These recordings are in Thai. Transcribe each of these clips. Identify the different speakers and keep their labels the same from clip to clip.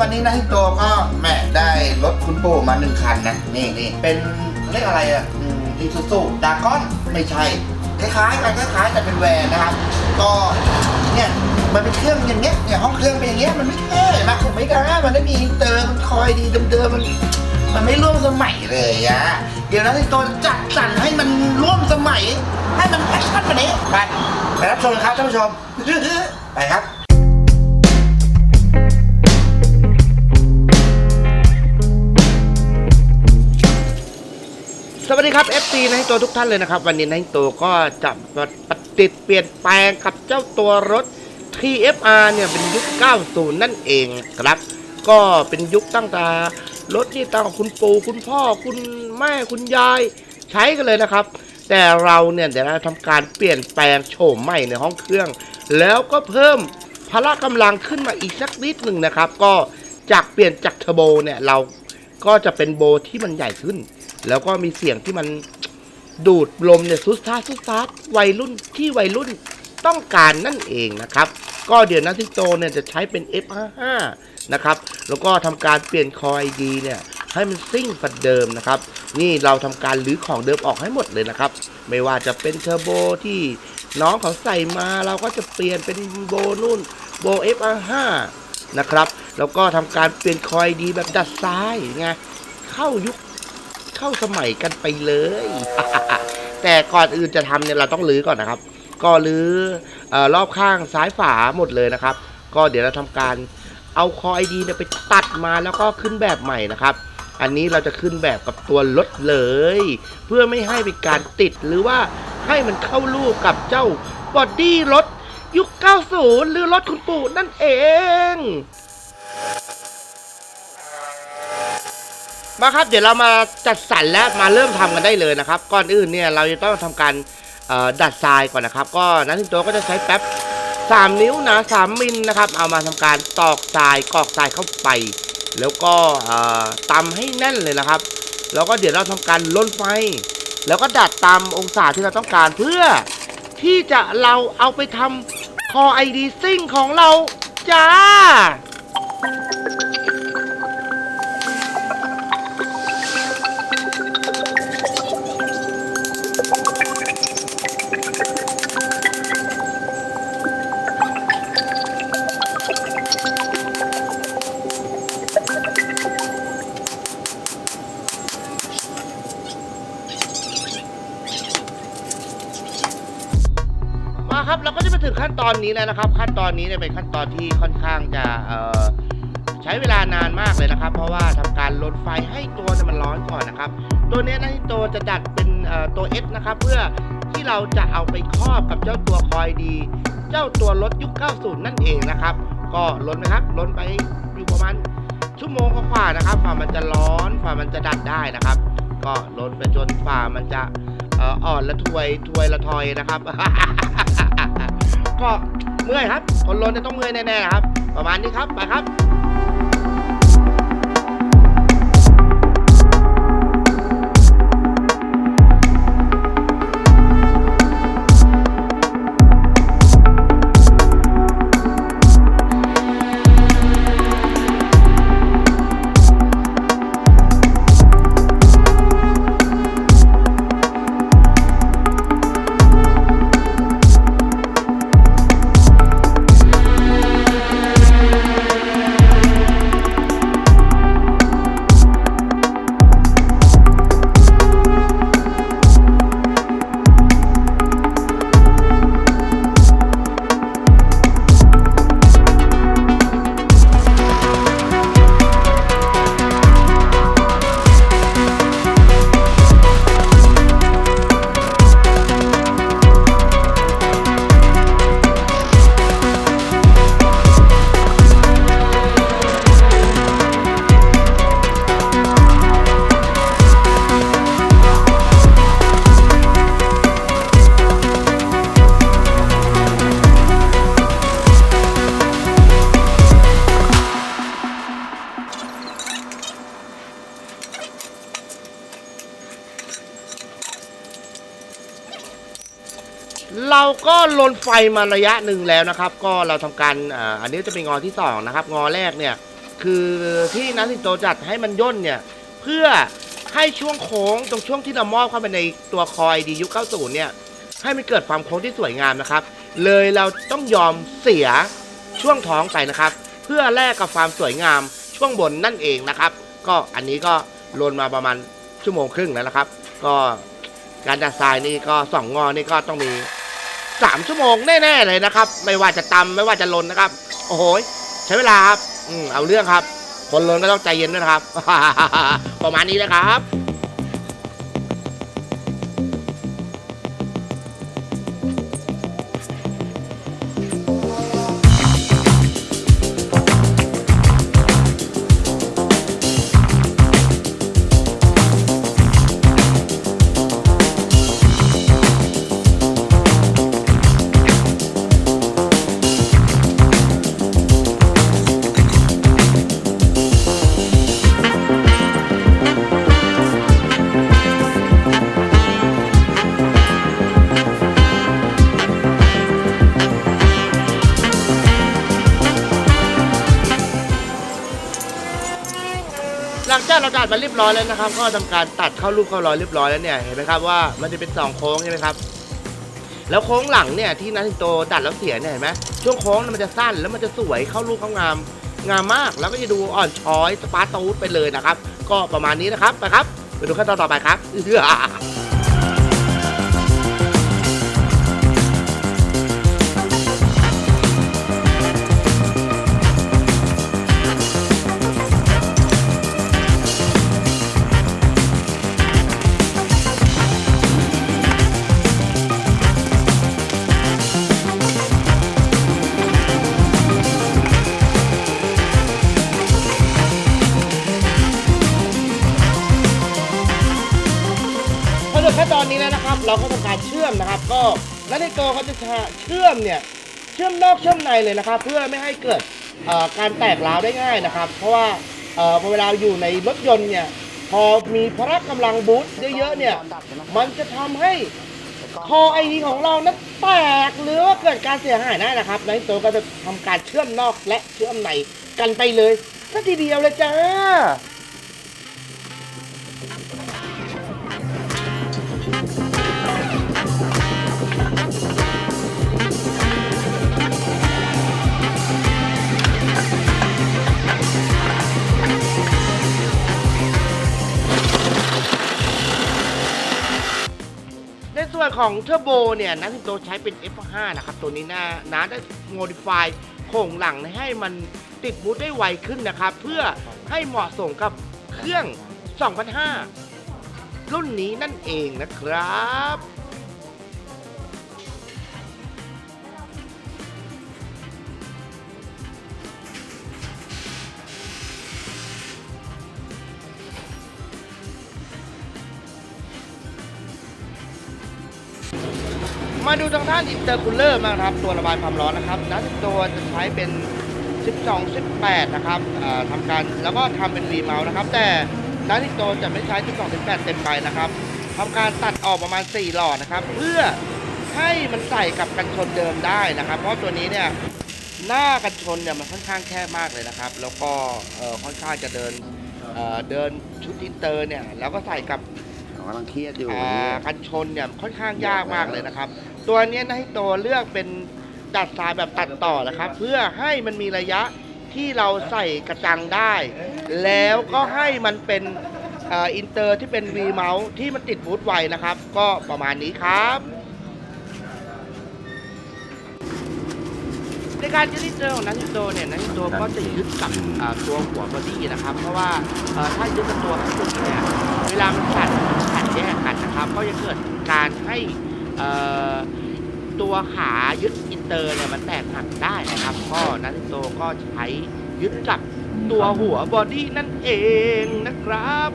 Speaker 1: วันนี้นะที่ตัวก็แหม่ได้รถคุณปู่มาหนึ่งคันนะ นี่นี่เป็นเรียกอะไรอะอีซูซูดากอนไม่ใช่ คล้ายๆกันคล้ายๆแต่เป็นแวนนะครับ ก็เนี่ยมันเป็นเครื่องอย่างเงี้ยเนี่ยห้องเครื่องเป็นอย่างเงี้ยมันไม่เท่นะผมไม่กล้ามันไม่มีอินเตอร์มันคอยดีเดิมๆมันมันไม่ร่วมสมัยเลยอะเดี๋ยวนะที่ตัวจัดสรรให้มันร่วมสมัย ให้มันแอคชั่นกว่านี้ไปไปรับชมครับท่านผู้ชมไปครับ ดีครับ FC นะตัวทุกท่านเลยนะครับ วันนี้นะตัวก็จะปฏิดเปลี่ยนแปลงกับเจ้าตัวรถ TFR เนี่ยเป็นยุค 90 นั่นเองครับ ก็เป็นยุคตั้งแต่รถที่ตั้งคุณปู่คุณพ่อคุณแม่คุณยายใช้กันเลยนะครับ แต่เราเนี่ยเดี๋ยวเราทำการเปลี่ยนแปลงโฉมใหม่ในห้องเครื่อง แล้วก็เพิ่มพละกำลังขึ้นมาอีกสักนิดหนึ่งนะครับ ก็จากเปลี่ยนจากเทอร์โบเนี่ยเราก็จะเป็นโบที่มันใหญ่ขึ้น แล้วก็มีเสียงที่มันดูดลมเนี่ยซุสซาซุสซาวัยรุ่นที่วัยรุ่นต้องการนั่นเองนะครับ ก็เดี๋ยวนัทิโตเนี่ยจะใช้เป็น F55 นะครับ แล้วก็ทำการเปลี่ยนคอยดีเนี่ยให้มันซิ่งกว่าเดิมนะครับ นี่เราทำการรื้อของเดิมออกให้หมดเลยนะครับ ไม่ว่าจะเป็นเทอร์โบที่น้องเขาใส่มาเราก็จะเปลี่ยนเป็นโบนุ่นโบ F55 นะครับ แล้วก็ทำการเปลี่ยนคอยดีแบบดัดซ้ายไงเข้ายุค เข้าสมัยกันไปเลย แต่ก่อนอื่นจะทำเนี่ยเราต้องรื้อก่อนนะครับ ก็รื้อออรอบข้างซ้ายฝาหมดเลยนะครับ ก็เดี๋ยวเราทำการเอาคอไอดีเนี่ยไปตัดมาแล้วก็ขึ้นแบบใหม่นะครับ อันนี้เราจะขึ้นแบบกับตัวรถเลย เพื่อไม่ให้เป็นการติดหรือว่าให้มันเข้ารูปกับเจ้าบอดี้รถยุค 90 หรือรถคุณปู่นั่นเอง มาครับเดี๋ยวเรามาจัดสรรและมาเริ่มทำกันได้เลยนะครับ ก่อนอื่นเนี่ยเราจะต้องทำการดัดทรายก่อนนะครับ ก็นักทิงโตก็จะใช้แป๊บ3 นิ้วนา3มิลนะครับ เอามาทำการตอกทรายกรอกทรายเข้าไป แล้วก็เอ่อตำให้แน่นเลยนะครับ แล้วก็เดี๋ยวเราทำการล้นไฟ แล้วก็ดัดตามองศาที่เราต้องการเพื่อที่จะเราเอาไปทำคอไอดีซิ่งของเราจ้า ขั้นตอนนี้แล้วนะครับ ขั้นตอนนี้เนี่ยเป็นขั้นตอนที่ค่อนข้างจะใช้เวลานานมากเลยนะครับ เพราะว่าทำการลดไฟให้ตัวมันร้อนก่อนนะครับ ตัวนี้นะตัวจะดัดเป็นตัว S นะครับ เพื่อที่เราจะเอาไปครอบกับเจ้าตัวคอยดี เจ้าตัวรถยุค 90 นั่นเองนะครับ ก็ล้นนะครับล้นไปอยู่ประมาณชั่วโมงกว่านะครับฝ่ามันจะร้อนฝ่ามันจะดัดได้นะครับ ก็ล้นไปจนฝ่ามันจะอ่ออ่อนละทวยทวยละทอยนะครับ ก็เมื่อยครับคนล้นจะต้องเมื่อยแน่ๆครับ ประมาณนี้ครับไปครับ ก็ลนไฟมาระยะหนึ่งแล้วนะครับ ก็เราทำการอ,อันนี้จะเป็นงอที่สองนะครับงอแรกเนี่ยคือที่นัทสิงโตจัดให้มันย่นเนี่ยเพื่อให้ช่วงโค้งตรงช่วงที่เรามอบเข้าไปในตัวคอยดียุค90เนี่ยให้มันเกิดความโค้งที่สวยงามนะครับ เลยเราต้องยอมเสียช่วงท้องไปนะครับ เพื่อแลกกับความสวยงามช่วงบนนั่นเองนะครับ ก็อันนี้ก็ลนมาประมาณชั่วโมงครึ่งแล้วนะครับ ก็การดัดทรายนี่ก็สองงอนี่ก็ต้องมี สามชั่วโมงแน่ ๆ เลยนะครับ ไม่ว่าจะตำไม่ว่าจะลนนะครับ โอ้โหใช้เวลาครับอืมเอาเรื่องครับ คนลนก็ต้องใจเย็นด้วยนะครับ ประมาณนี้นะครับ หลังจากเราตัดมาเรียบร้อยแล้วนะครับ ก็ทำการตัดเข้ารูปเข้ารอยเรียบร้อยแล้วเนี่ยเห็นไหมครับว่ามันจะเป็นสองโค้งใช่ไหมครับแล้วโค้งหลังเนี่ยที่นัทิโตตัดแล้วเสียเนี่ยเห็นไหมช่วงโค้งมันจะสั้นแล้วมันจะสวยเข้ารูปเข้างามงามมาก แล้วก็จะดูอ่อนช้อยสปาร์ตูดไปเลยนะครับ ก็ประมาณนี้นะครับไปครับไปดูขั้นตอนต่อไปครับ พอถึงขั้นตอนนี้แล้วนะครับ เราก็ทำการเชื่อมนะครับ ก็และในตัวเขาจะเชื่อมเนี่ยเชื่อมนอกเชื่อมในเลยนะครับ เพื่อไม่ให้เกิดการแตกร้าวได้ง่ายนะครับ เพราะว่าเอ่อพอเวลาอยู่ในรถยนต์เนี่ยพอมีพละกำลังบูสต์เยอะๆเนี่ยมันจะทำให้คอไอดีของเรานั้นแตกหรือว่าเกิดการเสียหายได้นะครับในตัวก็จะทำการเชื่อมนอกและเชื่อมในกันไปเลยก็ทีเดียวเลยจ้า วนของเทอร์โบเนี่ยนักสิงโตใช้เป็น F5 นะครับ ตัวนี้นะนะได้โมดิฟายโครงหลังให้มันติดบูทได้ไวขึ้นนะครับ เพื่อให้เหมาะสมกับเครื่อง 2005 รุ่นนี้นั่นเองนะครับ มาดูทางด้านอินเตอร์คูลเลอร์มางครับ ตัวระบายความร้อนนะครับนัดตัวจะใช้เป็น 12 18 นะครับอ่าทำการแล้วก็ทำเป็น V เมาส์นะครับ แต่นัดตัวจะไม่ใช้ 12 18 เต็มไปนะครับทำการตัดออกประมาณ 4 หลอดนะครับ เพื่อให้มันใส่กับกันชนเดิมได้นะครับ เพราะตัวนี้เนี่ยหน้ากันชนเนี่ยมันค่อนข้างแคบมากเลยนะครับ แล้วก็เอ่อค่อนข้างจะเดินเอ่อเดินชุดอินเตอร์เนี่ยแล้วก็ใส่กับ
Speaker 2: เขากำลังเครียดอยู่
Speaker 1: อ่ากันชนเนี่ยค่อนข้างยากมากเลยนะครับ ตัวเนี้ยนะให้ตัวเลือกเป็นดัดสายแบบตัดต่อนะครับ เพื่อให้มันมีระยะที่เราใส่กระจังได้ แล้วก็ให้มันเป็นอินเตอร์ที่เป็น V เมาส์ที่มันติดบูทไวนะครับ ก็ประมาณนี้ครับ ในการยึดอินเตอร์ของนันทิโตเนี่ยนันทิโตก็จะยึดกับตัวหัวบอดี้นะครับ เพราะว่าถ้ายึดกับตัวข้างบนเนี่ยเวลามันสั่นมันขัดแยกกันนะครับ ก็จะเกิดการให้ ตัวขายึดอินเตอร์เนี่ยมันแตกหักได้นะครับ ก็นันทิโตก็ใช้ยึดกับตัวหัวบอดี้นั่นเองนะครับ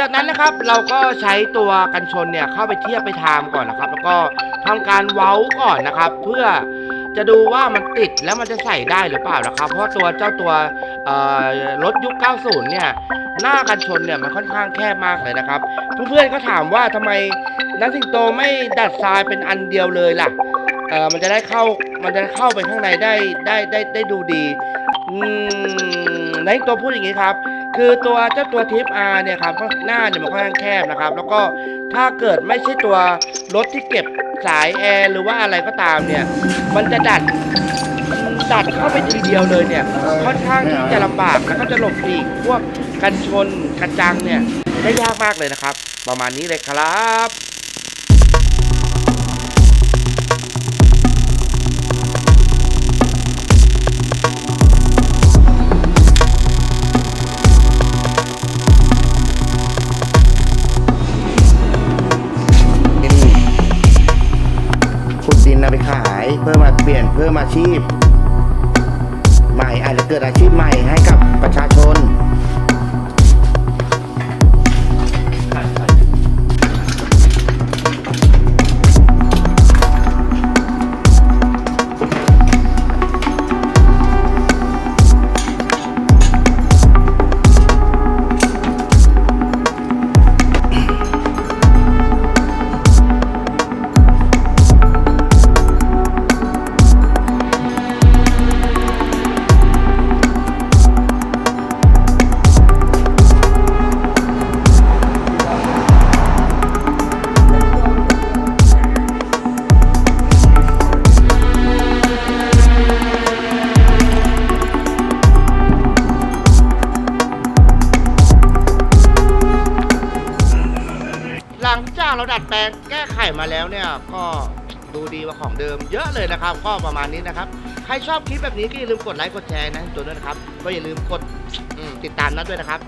Speaker 1: จากนั้นนะครับเราก็ใช้ตัวกันชนเนี่ยเข้าไปเทียบไปไทม์ก่อนนะครับ แล้วก็ ทำการเว้าก่อนนะครับ เพื่อจะดูว่ามันติดแล้วมันจะใส่ได้หรือเปล่านะครับ เพราะตัวเจ้าตัวรถยุค 90 เนี่ย หน้ากันชนเนี่ยมันค่อนข้างแคบมากเลยนะครับ เพื่อนๆก็ถามว่าทำไมนักสิงโตไม่ดัดทรายเป็นอันเดียวเลยล่ะเออมันจะได้เข้ามันจะเข้าไปข้างในได้ได้ได้ได้ดูดีอืมนักสิงโตพูดอย่างนี้ครับ คือตัวเจ้าตัวทิปอาร์เนี่ยครับหน้าเนี่ยมันค่อนข้างแคบนะครับ แล้วก็ถ้าเกิดไม่ใช่ตัวรถที่เก็บ สายแอร์หรือว่าอะไรก็ตามเนี่ย มันจะดัดดัดเข้าไปทีเดียวเลยเนี่ยค่อนข้างที่จะลำบากแล้วก็จะหลบหลีกพวกกันชนกระจังเนี่ยได้ยากมากเลยนะครับ ประมาณนี้เลยครับ
Speaker 2: เพื่อมาเปลี่ยนเพิ่มอาชีพ ใหม่อาจจะเกิดอาชีพใหม่ให้กับประชาชน
Speaker 1: เราดัดแปลงแก้ไขมาแล้วเนี่ยก็ดูดีกว่าของเดิมเยอะเลยนะครับ ก็ประมาณนี้นะครับ ใครชอบคลิปแบบนี้ก็อย่าลืมกดไลค์กดแชร์นะตัวด้วยนะครับ ก็อย่าลืมกดติดตามนัดด้วยนะครับ